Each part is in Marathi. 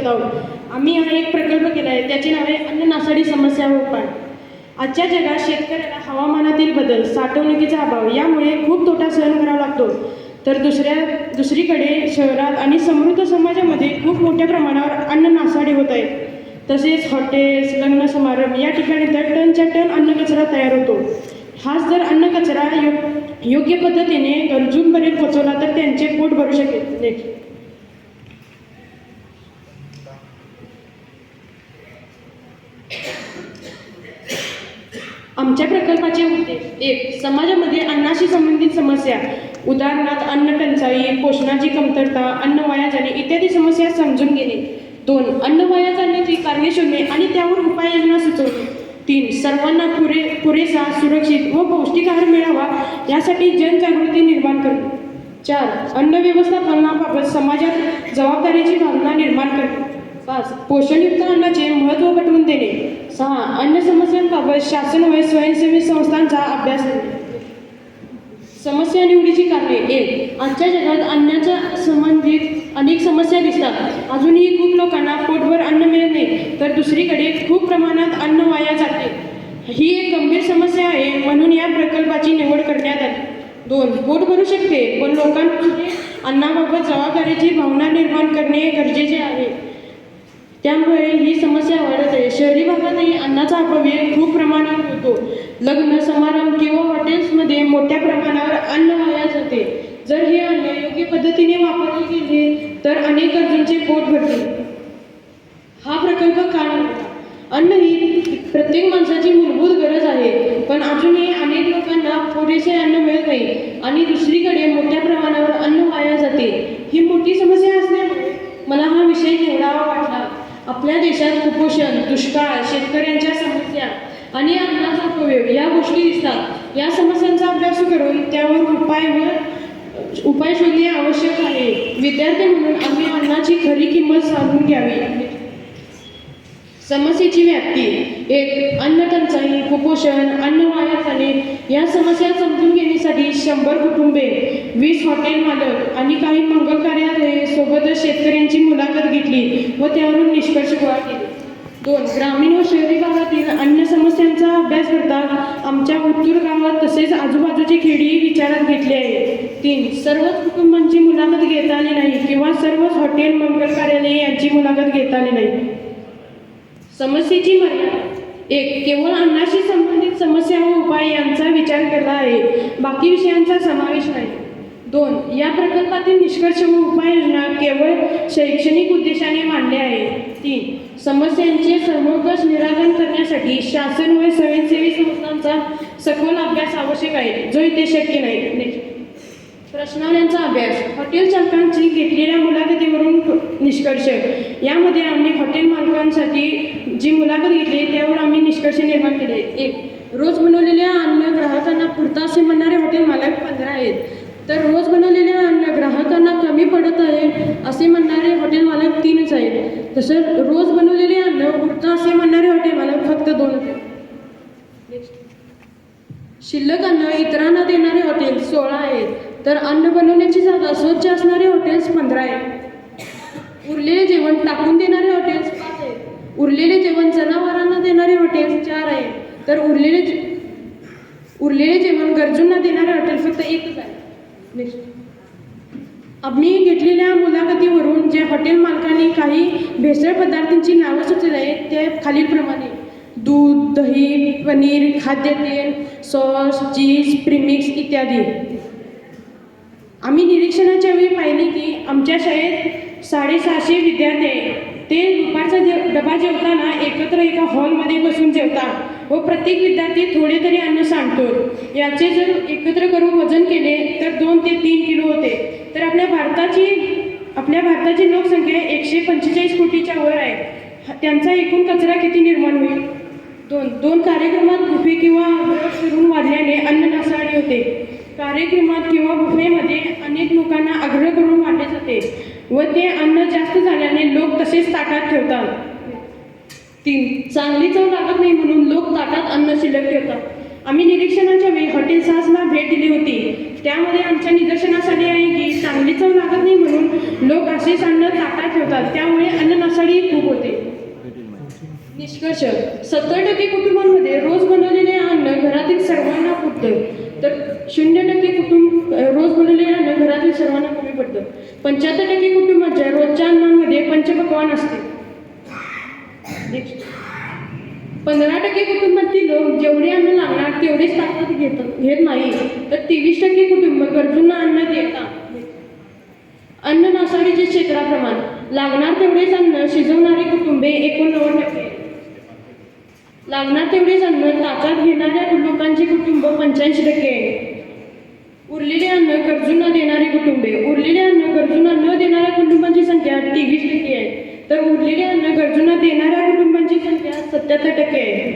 शकत आहोत आम्ही हा एक प्रकल्प केला आहे त्याचे नाव आहे अन्न नासाडी समस्या उपाय आजच्या जगात शेतकऱ्याला हवामानातील बदल साठवणुकीचा अभाव यामुळे खूप तोटा सहन करावा लागतो. तर दुसऱ्या दुसरीकडे शहरात आणि समृद्ध समाजामध्ये खूप मोठ्या प्रमाणावर अन्न नासाडी होत आहे. तसेच हॉटेल्स लग्न समारंभ या ठिकाणी तर टनच्या टन अन्न कचरा तयार होतो. हाच जर अन्न कचरा यो योग्य पद्धतीने गरजूंपर्यंत पोचवला तर त्यांचे पोट भरू शकेल. आमच्या प्रकल्पाचे उद्देश एक समाजामध्ये अन्नाशी संबंधित समस्या. उदाहरणार्थ अन्न टंचाई पोषणाची कमतरता अन्न वाया जाणे इत्यादी समस्या समजून घेणे. दोन अन्न वाया जाण्याची कारणे शोधणे आणि त्यावर उपाययोजना सुचवणे. तीन सर्वांना पुरे पुरेसा सुरक्षित व पौष्टिक आहार मिळावा यासाठी जनजागृती निर्माण करणे. चार अन्न व्यवस्थापनाबाबत समाजात जबाबदारीची भावना निर्माण करणे. पाच पोषणयुक्त अन्नाचे महत्त्व पटवून देणे. सहा अन्न समस्यांबाबत शासन व स्वयंसेवी संस्थांचा अभ्यास समस्या निवडीची कारणे एक आजच्या जगात अन्नाच्या संबंधित अनेक समस्या दिसतात. अजूनही खूप लोकांना पोटभर अन्न मिळत नाही तर दुसरीकडे खूप प्रमाणात अन्न वाया जाते. ही एक गंभीर समस्या आहे म्हणून या प्रकल्पाची निवड करण्यात आली. दोन पोट भरू शकते पण लोकांमध्ये अन्नाबाबत जबाबदारीची भावना निर्माण करणे गरजेचे आहे. त्यामुळे ही समस्या वाढत आहे. शहरी भागातही अन्नाचा अपव्यय खूप प्रमाणात होतो. लग्न समारंभ किंवा हॉटेल्समध्ये मोठ्या प्रमाणावर अन्न वाया जाते. जर हे अन्न योग्य पद्धतीने वापरले गेले तर अनेक गरजूंचे पोट भरते. हा प्रकल्प कारण अन्न ही प्रत्येक माणसाची मूलभूत गरज आहे पण अजूनही अनेक लोकांना पुरेसे अन्न मिळत नाही. आणि दुसरीकडे मोठ्या प्रमाणावर अन्न वाया जाते ही मोठी समस्या असल्यामुळे मला हा विषय निवडावा वाटला आपल्या देशात कुपोषण दुष्काळ शेतकऱ्यांच्या समस्या आणि अन्नाचा उपयोग या गोष्टी दिसतात. या समस्यांचा अभ्यास करून त्यावर उपाय व उपाय शोधणे आवश्यक आहे. विद्यार्थी म्हणून आम्ही अन्नाची खरी किंमत साधून घ्यावी. समस्येची व्याप्ती एक अन्नटंचाई कुपोषण अन्न वाया जाणे या समस्या समजून घेण्यासाठी शंभर कुटुंबे वीस हॉटेल मालक आणि काही मंगल कार्यालये सोबतच शेतकऱ्यांची मुलाखत घेतली व त्यावरून निष्कर्ष गोळा केले. दोन ग्रामीण व शहरी भागातील अन्य समस्यांचा अभ्यास करता आमच्या उत्तूर गावात तसेच आजूबाजूची खेडी विचारात घेतली आहे तीन सर्वच कुटुंबांची मुलाखत घेता आली नाही किंवा सर्वच हॉटेल मंगल कार्यालय यांची मुलाखत घेता आली नाही. समस्येची मर्यादा. एक केवळ अन्नाशी संबंधित समस्या व उपाय यांचा विचार केला आहे. बाकी विषयांचा समावेश नाही. दोन या प्रकल्पातील निष्कर्ष व उपाययोजना केवळ शैक्षणिक उद्देशाने मांडले आहे तीन समस्यांचे समोकश निराकरण करण्यासाठी शासन व स्वयंसेवी संस्थांचा सखोल अभ्यास आवश्यक आहे. जो इथे शक्य नाही. Next. प्रश्नावल्यांचा अभ्यास. हॉटेल चालकांची घेतलेल्या मुलाखतीवरून निष्कर्ष. यामध्ये आम्ही हॉटेल मालकांसाठी जी मुलाखत घेतली त्यावर आम्ही निष्कर्ष निर्माण केले. एक रोज बनवलेल्या अन्न ग्राहकांना पुरता असे म्हणणारे हॉटेल मालक पंधरा आहेत. तर रोज बनवलेले अन्न ग्राहकांना कमी पडत आहे असे म्हणणारे हॉटेल मालक तीनच आहेत. तसं रोज बनवलेले अन्न पुरता असे म्हणणारे हॉटेल मालक फक्त दोन आहेत. शिल्लक अन्न इतरांना देणारे हॉटेल सोळा आहेत. तर अन्न बनवण्याची जागा स्वच्छ असणारे हॉटेल्स पंधरा आहेत. उरलेले जेवण टाकून देणारे हॉटेल्स उरलेले जेवण जनावरांना देणारे हॉटेल्स चार आहे. तर उरलेले जे- उरलेले जेवण गरजूंना देणारे हॉटेल फक्त एकच आहे. नेक्स्ट आम्ही घेतलेल्या मुलाखतीवरून जे हॉटेल मालकांनी काही भेसळ पदार्थांची नावं सुचवली आहेत ते खालीलप्रमाणे. दूध दही पनीर खाद्यतेल सॉस चीज प्रिमिक्स इत्यादी. आम्ही निरीक्षणाच्या वेळी पाहिले की आमच्या शाळेत साडेसहाशे विद्यार्थी आहेत. ते दुपारचा जे डबा जेवताना एकत्र एका हॉलमध्ये बसून जेवतात व प्रत्येक विद्यार्थी थोडे तरी अन्न सांडतो याचे जर एकत्र करून वजन केले तर दोन ते तीन किलो होते. तर आपल्या भारताची आपल्या भारताची लोकसंख्या एकशे पंचेचाळीस कोटीच्या वर आहे. त्यांचा एकूण कचरा किती निर्माण होईल? दोन दोन कार्यक्रमात बुफे किंवा आग्रह फिरून वाढल्याने अन्न नासाडी होते. कार्यक्रमात किंवा बुफेमध्ये अनेक लोकांना आग्रह करून वाढले जाते. व ते अन्न जास्त झाल्याने लोक तसेच ताटात ठेवतात. तीन चांगली चव लागत नाही म्हणून लोक ताटात अन्न शिल्लक ठेवतात. आम्ही निरीक्षणाच्या वेळी हॉटेल सासला भेट दिली होती. त्यामध्ये आमच्या निदर्शनास आले आहे की चांगली चव लागत नाही म्हणून लोक असेच अन्न ताटात ठेवतात. त्यामुळे अन्न नसाडीही नासाडी खूप होते. निष्कर्ष सत्तर टक्के कुटुंबांमध्ये रोज बनवलेले अन्न घरातील सर्वांना पुरतं. तर शून्य टक्के कुटुंब रोज बनवलेले अन्न घरातील सर्वांना कमी पडतं. पंच्याहत्तर टक्के कुटुंबाच्या रोजच्या अन्नामध्ये पंचपक्वान असते. पंधरा टक्के कुटुंबातील लोक जेवढे अन्न लागणार तेवढेच ताकद घेत घेत नाही. तर तेवीस टक्के कुटुंब गरजूंना अन्न देतात अन्न नासाडीचे क्षेत्राप्रमाण लागणार तेवढेच अन्न शिजवणारी कुटुंबे एकोणनव्वद टक्के. लागणार तेवढेच अन्न ताकद घेणाऱ्या लोकांची कुटुंब पंच्याऐंशी टक्के आहे. उरलेले अन्न गरजूंना देणारी कुटुंबे. उरलेले अन्न गरजूंना न देणाऱ्या कुटुंबांची संख्या तेवीस टक्के आहे. तर उरलेले अन्न गरजूंना देणाऱ्या कुटुंबांची संख्या सत्याहत्तर टक्के आहे.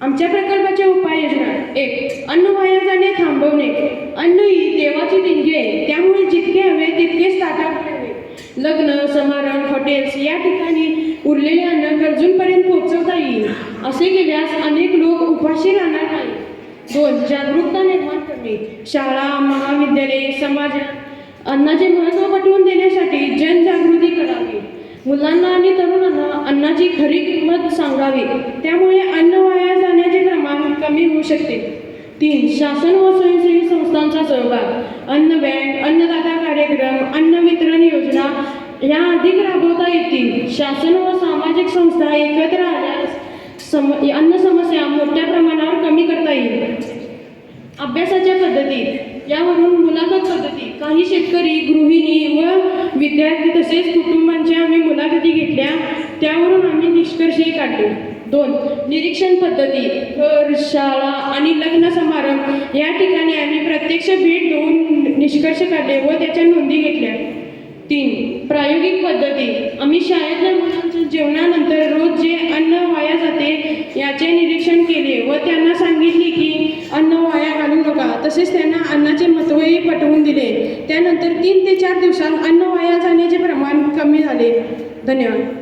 आमच्या प्रकल्पाच्या उपाययोजना. एक अन्न वाया जाणे थांबवणे. अन्न ही देवाची देणगी आहे. त्यामुळे जितके हवे तितकेच ताटात लग्न समारंभ हॉटेल्स या ठिकाणी उरलेले अन्न गरजूंपर्यंत पोहोचवता येईल. असे केल्यास अनेक लोक उपाशी राहणार नाही दोन जागरूकता निर्माण करणे शाळा महाविद्यालये समाजात अन्नाचे महत्त्व पटवून देण्यासाठी जनजागृती करावी. मुलांना आणि तरुणांना अन्नाची खरी किंमत सांगावी. त्यामुळे अन्न वाया जाण्याचे प्रमाण कमी होऊ शकते. तीन शासन व स्वयंसेवी संस्थांचा सहभाग. अन्न बँक अन्नदाता कार्यक्रम अन्न वितरण योजना या अधिक राबवता येतील. शासन व सामाजिक संस्था एकत्र आल्यास सम अन्न समस्या मोठ्या प्रमाणावर कमी करता येईल. अभ्यासाच्या पद्धती यावरून मुलाखत पद्धती काही शेतकरी गृहिणी व विद्यार्थी तसेच कुटुंबांच्या आम्ही मुलाखती घेतल्या त्यावरून आम्ही निष्कर्षही काढले. दोन निरीक्षण पद्धती घर शाळा आणि लग्न समारंभ या ठिकाणी आम्ही प्रत्यक्ष भेट देऊन निष्कर्ष काढले व त्याच्या नोंदी घेतल्या. तीन प्रायोगिक पद्धती. आम्ही शाळेतल्या मुलांच्या जेवणानंतर रोज जे अन्न वाया जाते याचे निरीक्षण केले व त्यांना सांगितले की अन्न वाया घालू नका तसेच त्यांना अन्नाचे महत्त्वही पटवून दिले. त्यानंतर तीन ते चार दिवसात अन्न वाया जाण्याचे प्रमाण कमी झाले. धन्यवाद.